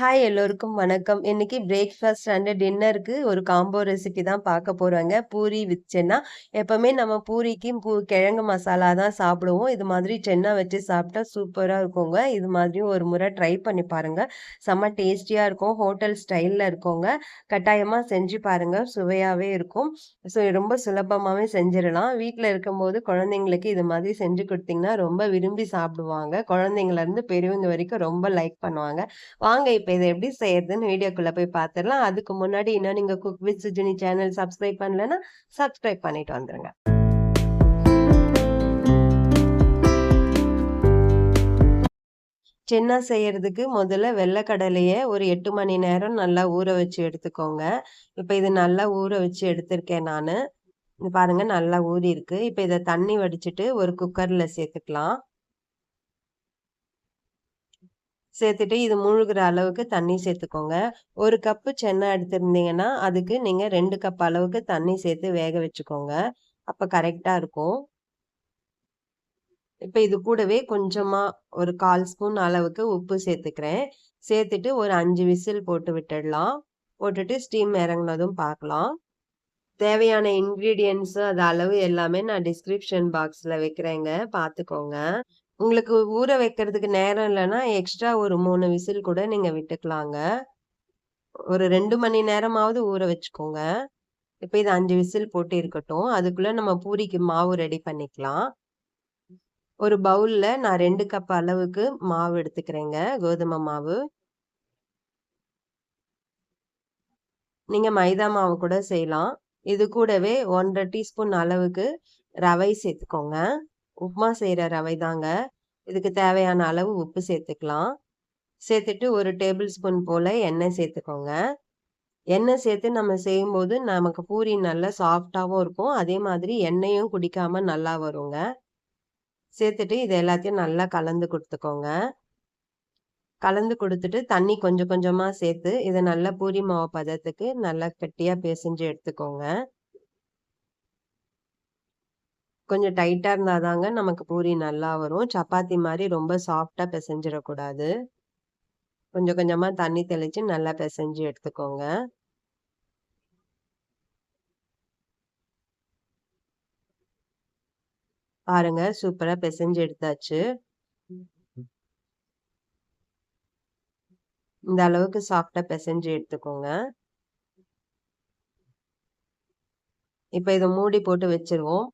Hi எல்லோருக்கும் வணக்கம். இன்னைக்கு பிரேக்ஃபாஸ்ட் அண்ட் டின்னருக்கு ஒரு காம்போ ரெசிபி தான் பார்க்க போகிறாங்க பூரி வித் சென்னா. எப்போவுமே நம்ம பூரிக்கு பூ கிழங்கு மசாலா தான் சாப்பிடுவோம். இது மாதிரி சென்னா வச்சு சாப்பிட்டா சூப்பராக இருக்குங்க. இது மாதிரியும் ஒரு முறை ட்ரை பண்ணி பாருங்கள் செம்ம டேஸ்டியாக இருக்கும். ஹோட்டல் ஸ்டைலில் இருக்கோங்க கட்டாயமாக செஞ்சு பாருங்க. சுவையாகவே இருக்கும். ஸோ ரொம்ப சுலபமாகவே செஞ்சிடலாம் வீட்டில் இருக்கும்போது குழந்தைங்களுக்கு இது மாதிரி செஞ்சு கொடுத்தீங்கன்னா ரொம்ப விரும்பி சாப்பிடுவாங்க. குழந்தைங்கள்லேருந்து பெரியவங்க வரைக்கும் ரொம்ப லைக் பண்ணுவாங்க. வாங்க இப்போ இப்போ இதை எப்படி செய்யறதுன்னு வீடியோக்குள்ளே போய் பார்த்துடலாம் அதுக்கு முன்னாடி இன்னும் நீங்கள் cook with Sujini channel subscribe பண்ணலன்னா, சப்ஸ்கிரைப் பண்ணிட்டு வந்துருங்க. சென்னா செய்யறதுக்கு முதல்ல வெள்ள ஒரு எட்டு மணி நேரம் நல்லா ஊற வச்சு எடுத்துக்கோங்க. இப்போ இது நல்லா ஊற வச்சு எடுத்திருக்கேன் நான் பாருங்க நல்லா ஊறியிருக்கு. இப்போ இதை தண்ணி வடிச்சிட்டு ஒரு குக்கரில் சேர்த்துக்கலாம். சேர்த்துட்டு இது முழுகிற அளவுக்கு தண்ணி சேர்த்துக்கோங்க. ஒரு கப்பு சென்னை எடுத்திருந்தீங்கன்னா, அதுக்கு நீங்கள் ரெண்டு கப் அளவுக்கு தண்ணி சேர்த்து வேக வச்சுக்கோங்க. அப்போ கரெக்டாக இருக்கும். இப்போ இது கூடவே கொஞ்சமாக ஒரு 1/4 ஸ்பூன் அளவுக்கு உப்பு சேர்த்துக்கிறேன். சேர்த்துட்டு ஒரு அஞ்சு விசில் போட்டு விட்டுடலாம். போட்டுட்டு ஸ்டீம் இறங்கினதும் பார்க்கலாம். தேவையான இன்கிரீடியன்ட்ஸ் அது அளவு எல்லாமே நான் டிஸ்கிரிப்ஷன் பாக்ஸில் வைக்கிறேங்க. பார்த்துக்கோங்க. உங்களுக்கு ஊற வைக்கிறதுக்கு நேரம் இல்லைன்னா எக்ஸ்ட்ரா ஒரு மூணு விசில் கூட நீங்கள் விட்டுக்கலாங்க. ஒரு ரெண்டு மணி நேரமாவது ஊற வச்சுக்கோங்க. இப்போ இது அஞ்சு விசில் போட்டு இருக்கட்டும். அதுக்குள்ள நம்ம பூரிக்கு மாவு ரெடி பண்ணிக்கலாம். ஒரு பவுலில் நான் ரெண்டு கப் அளவுக்கு மாவு எடுத்துக்கிறேங்க. கோதுமை மாவு. நீங்கள் மைதா மாவு கூட செய்யலாம். இது கூடவே 1 1/2 டீஸ்பூன் அளவுக்கு ரவை சேர்த்துக்கோங்க. உப்புமா செய்கிற ரவை தாங்க. இதுக்கு தேவையான அளவு உப்பு சேர்த்துக்கலாம். சேர்த்துட்டு ஒரு டேபிள் ஸ்பூன் போல் எண்ணெய் சேர்த்துக்கோங்க. எண்ணெய் சேர்த்து நம்ம செய்யும்போது நமக்கு பூரி நல்லா சாஃப்டாகவும் இருக்கும். அதே மாதிரி எண்ணெயும் குடிக்காமல் நல்லா வருங்க. சேர்த்துட்டு இது எல்லாத்தையும் நல்லா கலந்து கொடுத்துக்கோங்க கலந்து கொடுத்துட்டு தண்ணி கொஞ்சம் கொஞ்சமாக சேர்த்து, இதை நல்லா பூரி மாவு பதத்துக்கு நல்லா கெட்டியாக பெசஞ்சு எடுத்துக்கோங்க. கொஞ்சம் டைட்டாக இருந்தால் தாங்க நமக்கு பூரி நல்லா வரும். சப்பாத்தி மாதிரி ரொம்ப சாஃப்டாக பிசைஞ்சிடக்கூடாது கொஞ்சம் கொஞ்சமாக தண்ணி தெளித்து நல்லா பிசைஞ்சு எடுத்துக்கோங்க. பாருங்க சூப்பராக பிசைஞ்சு எடுத்தாச்சு. இந்த அளவுக்கு சாஃப்டாக பிசைஞ்சு எடுத்துக்கோங்க. இப்போ இதை மூடி போட்டு வச்சிருவோம்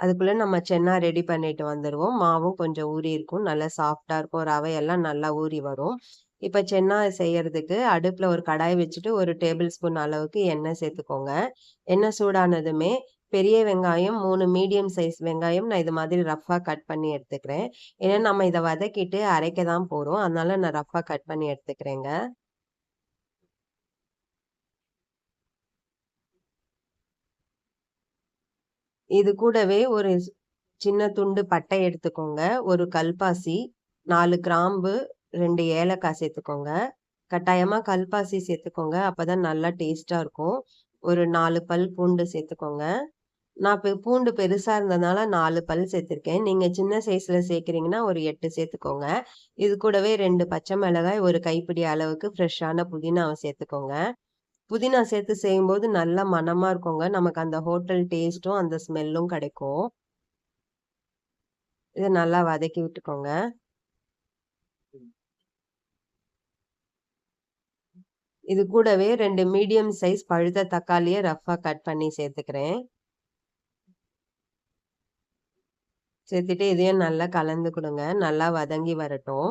அதுக்குள்ளே நம்ம சென்னா ரெடி பண்ணிட்டு வந்துடுவோம் மாவும் கொஞ்சம் ஊறி இருக்கும். நல்லா சாஃப்டாக இருக்கும். ரவையெல்லாம் நல்லா ஊறி வரும். இப்போ சென்னா செய்யறதுக்கு அடுப்பில் ஒரு கடாய் வச்சுட்டு ஒரு டேபிள் ஸ்பூன் அளவுக்கு எண்ணெய் சேர்த்துக்கோங்க. எண்ணெய் சூடானதுமே பெரிய வெங்காயம் மூணு மீடியம் சைஸ் வெங்காயம் நான் இது மாதிரி ரஃபாக கட் பண்ணி எடுத்துக்கிறேன். ஏன்னா நம்ம இதை வதக்கிட்டு அரைக்க தான் போகிறோம் அதனால நான் ரஃப்பாக கட் பண்ணி எடுத்துக்கிறேங்க. இது கூடவே ஒரு சின்ன துண்டு பட்டை எடுத்துக்கோங்க. ஒரு கல்பாசி, நாலு கிராம்பு, ரெண்டு ஏலக்காய் சேர்த்துக்கோங்க. கட்டாயமா கல்பாசி சேர்த்துக்கோங்க. அப்பதான் நல்லா டேஸ்ட்டாக இருக்கும். ஒரு நாலு பல் பூண்டு சேர்த்துக்கோங்க. நான் இப்போ பூண்டு பெருசா இருந்ததுனால நாலு பல் சேர்த்துருக்கேன். நீங்க சின்ன சைஸ்ல சேர்க்குறீங்கன்னா ஒரு எட்டு சேர்த்துக்கோங்க. இது கூடவே ரெண்டு பச்சை மிளகாய், ஒரு கைப்பிடி அளவுக்கு ஃப்ரெஷ்ஷான புதினாவை சேர்த்துக்கோங்க. புதினா சேர்த்து செய்யும்போது நல்ல மனமா இருக்குங்க. நமக்கு அந்த ஹோட்டல் டேஸ்ட்டும், அந்த ஸ்மெல்லும் கிடைக்கும். இதை நல்லா வதக்கி விட்டுக்கோங்க. இது கூடவே ரெண்டு மீடியம் சைஸ் பழுத்த தக்காளியை ரஃப்பாக கட் பண்ணி சேர்த்துக்கிறேன். சேர்த்துட்டு இதையும் நல்லா கலந்து கொடுங்க நல்லா வதங்கி வரட்டும்.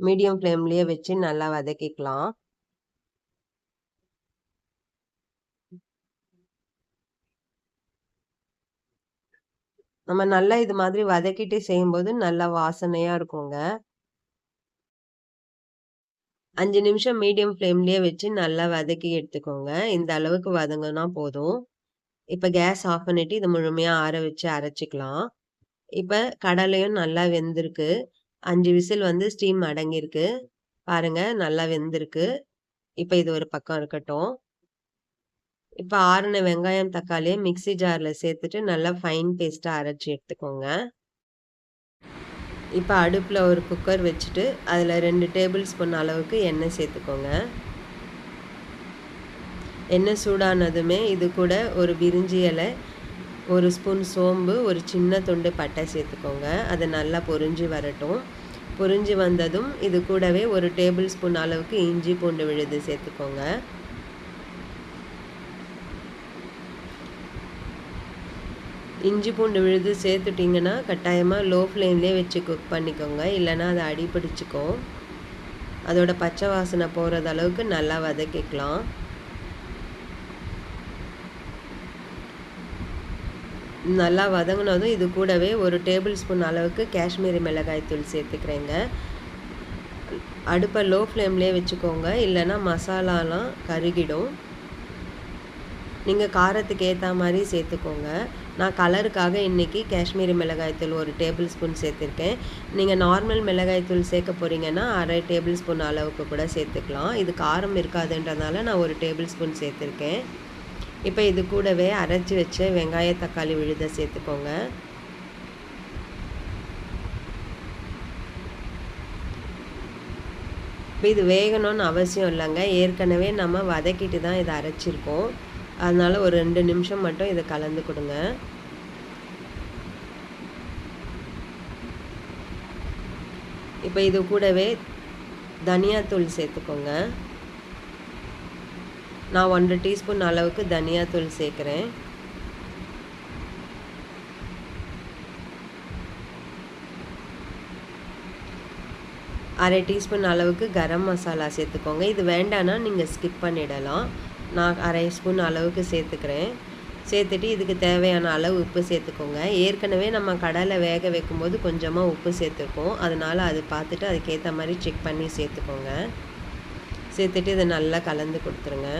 மீடியம் ஃப்ளேம்லேயே வச்சு நல்லா வதக்கிக்கலாம். நம்ம நல்லா இது மாதிரி வதக்கிட்டு செய்யும்போது நல்லா வாசனையா இருக்குங்க. அஞ்சு நிமிஷம் மீடியம் ஃப்ளேம்லேயே வச்சு நல்லா வதக்கி எடுத்துக்கோங்க. இந்த அளவுக்கு வதங்கினா போதும். இப்போ கேஸ் ஆஃப் பண்ணிட்டு இதை முழுமையாக ஆற வச்சு அரைச்சிக்கலாம் இப்போ கடலையும் நல்லா வெந்திருக்கு. அஞ்சு விசில் வந்து ஸ்டீம் அடங்கியிருக்கு. பாருங்கள் நல்லா வெந்திருக்கு. இப்போ இது ஒரு பக்கம் இருக்கட்டும். இப்போ ஆறுன வெங்காயம், தக்காளியை மிக்ஸி ஜாரில் சேர்த்துட்டு நல்லா ஃபைன் பேஸ்ட்டாக அரைச்சி எடுத்துக்கோங்க. இப்போ அடுப்பில் ஒரு குக்கர் வச்சுட்டு அதில் ரெண்டு டேபிள் ஸ்பூன் அளவுக்கு எண்ணெய் சேர்த்துக்கோங்க எண்ணெய் சூடானதுமே இது கூட ஒரு பிரிஞ்சி இலை ஒரு ஸ்பூன் சோம்பு ஒரு சின்ன துண்டு பட்டை சேர்த்துக்கோங்க அது நல்லா பொரிஞ்சு வரட்டும். பொரிஞ்சு வந்ததும் இது கூடவே ஒரு டேபிள் ஸ்பூன் அளவுக்கு இஞ்சி பூண்டு விழுது சேர்த்துக்கோங்க இஞ்சி பூண்டு விழுது சேர்த்துட்டிங்கன்னா கட்டாயமாக லோ ஃப்ளேம்லேயே வச்சு குக் பண்ணிக்கோங்க. இல்லைன்னா அதை அடி பிடிச்சிக்கும் அதோட பச்சை வாசனை போகிறது அளவுக்கு நல்லா வதக்கிக்கலாம். நல்லா வதங்கினதும் இது கூடவே ஒரு டேபிள் ஸ்பூன் அளவுக்கு காஷ்மீரி மிளகாய் தூள் சேர்த்துக்கிறேங்க. அடுப்பை லோ ஃப்ளேம்லேயே வச்சுக்கோங்க. இல்லைன்னா மசாலாலாம் கருகிடும். நீங்கள் காரத்துக்கு ஏற்ற மாதிரி சேர்த்துக்கோங்க. நான் கலருக்காக இன்றைக்கி காஷ்மீரி மிளகாய்த்தூள் ஒரு டேபிள் ஸ்பூன் சேர்த்துருக்கேன். நீங்கள் நார்மல் மிளகாய்த்தூள் சேர்க்க போகிறீங்கன்னா அரை டேபிள் ஸ்பூன் அளவுக்கு கூட சேர்த்துக்கலாம். இது காரம் இருக்காதுன்றதுனால நான் ஒரு டேபிள் ஸ்பூன் சேர்த்துருக்கேன். இப்போ இது கூடவே அரைச்சி வச்ச வெங்காய தக்காளி விழுத சேர்த்துக்கோங்க. இப்போ இது வேகணும்னு அவசியம் இல்லைங்க. ஏற்கனவே நம்ம வதக்கிட்டு தான் இதை அரைச்சிருக்கோம். அதனால் ஒரு ரெண்டு நிமிஷம் மட்டும் இதை கலந்து கொடுங்க. இப்போ இது கூடவே தனியாத்தூள் சேர்த்துக்கோங்க. நான் ஒன்றரை டீஸ்பூன் அளவுக்கு தனியாத்தூள் சேர்க்குறேன். அரை டீஸ்பூன் அளவுக்கு கரம் மசாலா சேர்த்துக்கோங்க. இது வேண்டான்னா நீங்கள் ஸ்கிப் பண்ணிடலாம். நான் அரை ஸ்பூன் அளவுக்கு சேர்த்துக்கிறேன். சேர்த்துட்டு இதுக்கு தேவையான அளவு உப்பு சேர்த்துக்கோங்க. ஏற்கனவே நம்ம கடலை வேக வைக்கும்போது கொஞ்சமாக உப்பு சேர்த்துருக்கோம். அதனால் அது பார்த்துட்டு அதுக்கேற்ற மாதிரி செக் பண்ணி சேர்த்துக்கோங்க. சேர்த்துட்டு இதை நல்லா கலந்து கொடுத்துருங்க.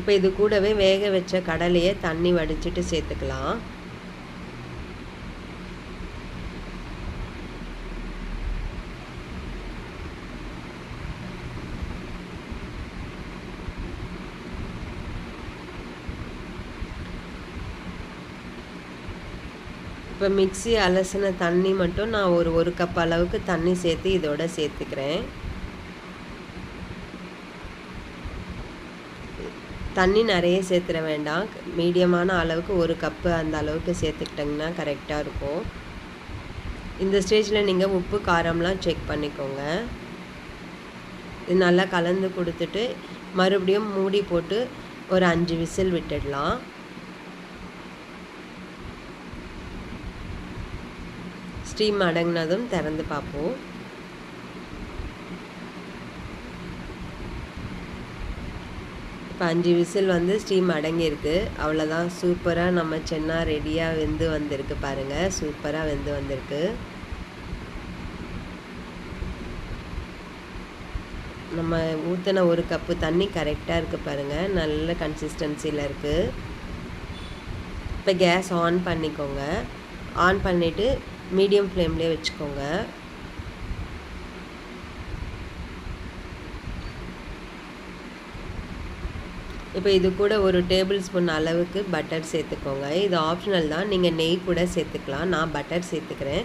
இப்போ இது கூடவே வேக வச்ச கடலையை தண்ணி வடிச்சிட்டு சேர்த்துக்கலாம். இப்போ மிக்சி அலசின தண்ணி மட்டும் நான் ஒரு ஒரு கப் அளவுக்கு தண்ணி சேர்த்து இதோட சேர்த்துக்கிறேன். தண்ணி நிறைய சேர்த்துட வேண்டாம். மீடியமான அளவுக்கு ஒரு கப்பு அந்த அளவுக்கு சேர்த்துக்கிட்டிங்கன்னா கரெக்டாக இருக்கும். இந்த ஸ்டேஜில் நீங்கள் உப்பு காரம்லாம் செக் பண்ணிக்கோங்க. இது நல்லா கலந்து கொடுத்துட்டு மறுபடியும் மூடி போட்டு ஒரு அஞ்சு விசில் விட்டுடலாம். ஸ்டீம் அடங்கினதும் திறந்து பார்ப்போம். இப்போ அஞ்சு விசில் வந்து ஸ்டீம் அடங்கியிருக்கு. அவ்வளோதான் சூப்பராக நம்ம சென்னா ரெடியாக வெந்து வந்திருக்கு பாருங்கள் சூப்பராக வெந்து வந்திருக்கு. நம்ம ஊற்றின ஒரு கப்பு தண்ணி கரெக்டாக இருக்குது பாருங்கள் நல்ல கன்சிஸ்டன்சியில் இருக்குது இப்போ கேஸ் ஆன் பண்ணிக்கோங்க. ஆன் பண்ணிவிட்டு மீடியம் ஃப்ளேம்லேயே வச்சுக்கோங்க. இப்போ இது கூட ஒரு டேபிள் ஸ்பூன் அளவுக்கு பட்டர் சேர்த்துக்கோங்க. இது ஆப்ஷனல் தான். நீங்கள் நெய் கூட சேர்த்துக்கலாம். நான் பட்டர் சேர்த்துக்கிறேன்.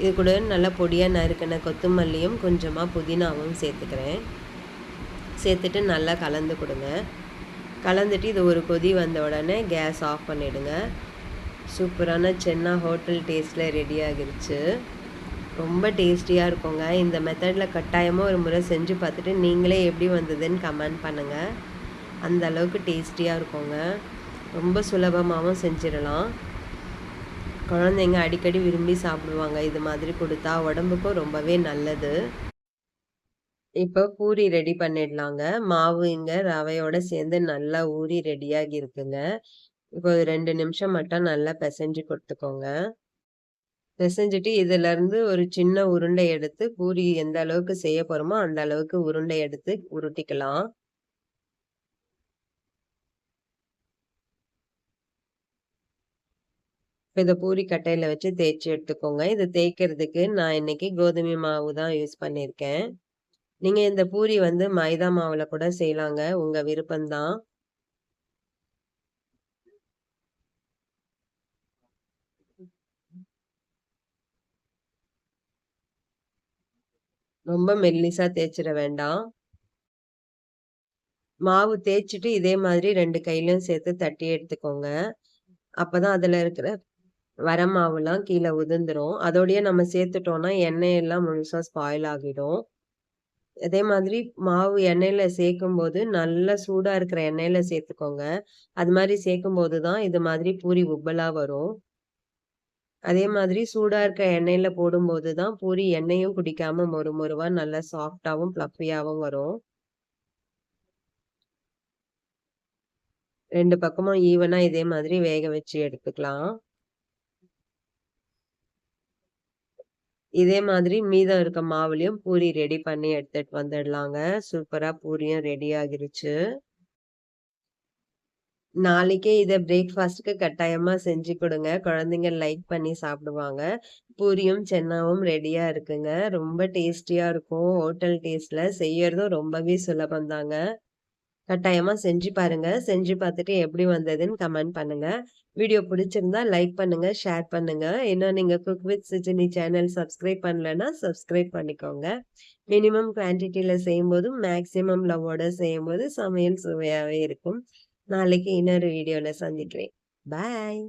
இது கூட நல்லா பொடியாக நறுக்கின கொத்தமல்லியும் கொஞ்சமாக புதினாவும் சேர்த்துக்கிறேன். சேர்த்துட்டு நல்லா கலந்து கொடுங்க. கலந்துட்டு இது ஒரு கொதி வந்த உடனே கேஸ் ஆஃப் பண்ணிவிடுங்க சூப்பரான சென்னா ஹோட்டல் டேஸ்ட்டில் ரெடி ஆகிருச்சு. ரொம்ப டேஸ்டியாக இருக்குங்க. இந்த மெத்தடில் கட்டாயமாக ஒரு முறை செஞ்சு பார்த்துட்டு நீங்களே எப்படி வந்ததுன்னு கமெண்ட் பண்ணுங்கள் அந்த அளவுக்கு டேஸ்டியாக இருக்குங்க. ரொம்ப சுலபமாகவும் செஞ்சிடலாம். குழந்தைங்க அடிக்கடி விரும்பி சாப்பிடுவாங்க. இது மாதிரி கொடுத்தா உடம்புக்கும் ரொம்பவே நல்லது. இப்போ பூரி ரெடி பண்ணிடலாங்க. மாவு இங்கே ரவையோட சேர்ந்து நல்லா ஊறி ரெடியாகி இருக்குங்க இப்போ ஒரு ரெண்டு நிமிஷம் மட்டும் நல்லா பிசைஞ்சு கொடுத்துக்கோங்க. பிசைஞ்சிட்டு இதுலேருந்து ஒரு சின்ன உருண்டை எடுத்து பூரி எந்த அளவுக்கு செய்ய போகிறோமோ அந்த அளவுக்கு உருண்டை எடுத்து உருட்டிக்கலாம். இப்போ இதை பூரி கட்டையில் வச்சு தேய்ச்சி எடுத்துக்கோங்க. இது தேய்க்கிறதுக்கு நான் இன்னைக்கு கோதுமை மாவு தான் யூஸ் பண்ணியிருக்கேன். நீங்கள் இந்த பூரி வந்து மைதா மாவில் கூட செய்யலாங்க. உங்கள் விருப்பம் ரொம்ப மெல்லிசா தேய்ச்சிட வேண்டாம். மாவு தேய்ச்சிட்டு இதே மாதிரி ரெண்டு கையிலையும் சேர்த்து தட்டி எடுத்துக்கோங்க. அப்பதான் அதுல இருக்கிற வர மாவுலாம் கீழே உதிர்ந்துரும். அதோடய நம்ம சேர்த்துட்டோம்னா, எண்ணெய் எல்லாம் முழுசா ஸ்பாயில் ஆகிடும். அதே மாதிரி மாவு எண்ணெயில சேர்க்கும்போது, நல்லா சூடா இருக்கிற எண்ணெயில சேர்த்துக்கோங்க. அது மாரி சேர்க்கும்போது தான் இது மாதிரி பூரி உப்பலா வரும். அதே மாதிரி சூடாக இருக்க எண்ணெயில் போடும்போது தான் பூரி எண்ணெயும் குடிக்காம மொறு மொறுவா நல்லா சாஃப்டாகவும் ப்ளப்பியாகவும் வரும். ரெண்டு பக்கமும் ஈவனாக இதே மாதிரி வேக வச்சு எடுத்துக்கலாம். இதே மாதிரி மீதம் இருக்க மாவுலையும் பூரி ரெடி பண்ணி எடுத்துட்டு வந்துடலாங்க. சூப்பராக பூரியும் ரெடி ஆகிருச்சு. நாளைக்கே இதை பிரேக்ஃபாஸ்ட்க்கு கட்டாயமா செஞ்சு கொடுங்க குழந்தைங்க லைக் பண்ணி சாப்பிடுவாங்க. பூரியும், சென்னாவும் ரெடியா இருக்குங்க. ரொம்ப டேஸ்டியா இருக்கும். ஹோட்டல் டேஸ்ட்ல செய்யறதும் ரொம்பவே சுலபம் தாங்க. கட்டாயமா செஞ்சு பாருங்க. செஞ்சு பார்த்துட்டு எப்படி வந்ததுன்னு கமெண்ட் பண்ணுங்க. வீடியோ பிடிச்சிருந்தா லைக் பண்ணுங்க, ஷேர் பண்ணுங்க. இன்னும் நீங்க cook with Sijini channel subscribe பண்ணலன்னா, சப்ஸ்கிரைப் பண்ணிக்கோங்க. மினிமம் குவான்டிட்டில செய்யும்போது, மேக்ஸிமம் செய்யும் செய்யும்போது சமையல் சுவையாவே இருக்கும். நாளைக்கு இன்னொரு வீடியோவில் சந்திக்கிறேன். பாய்.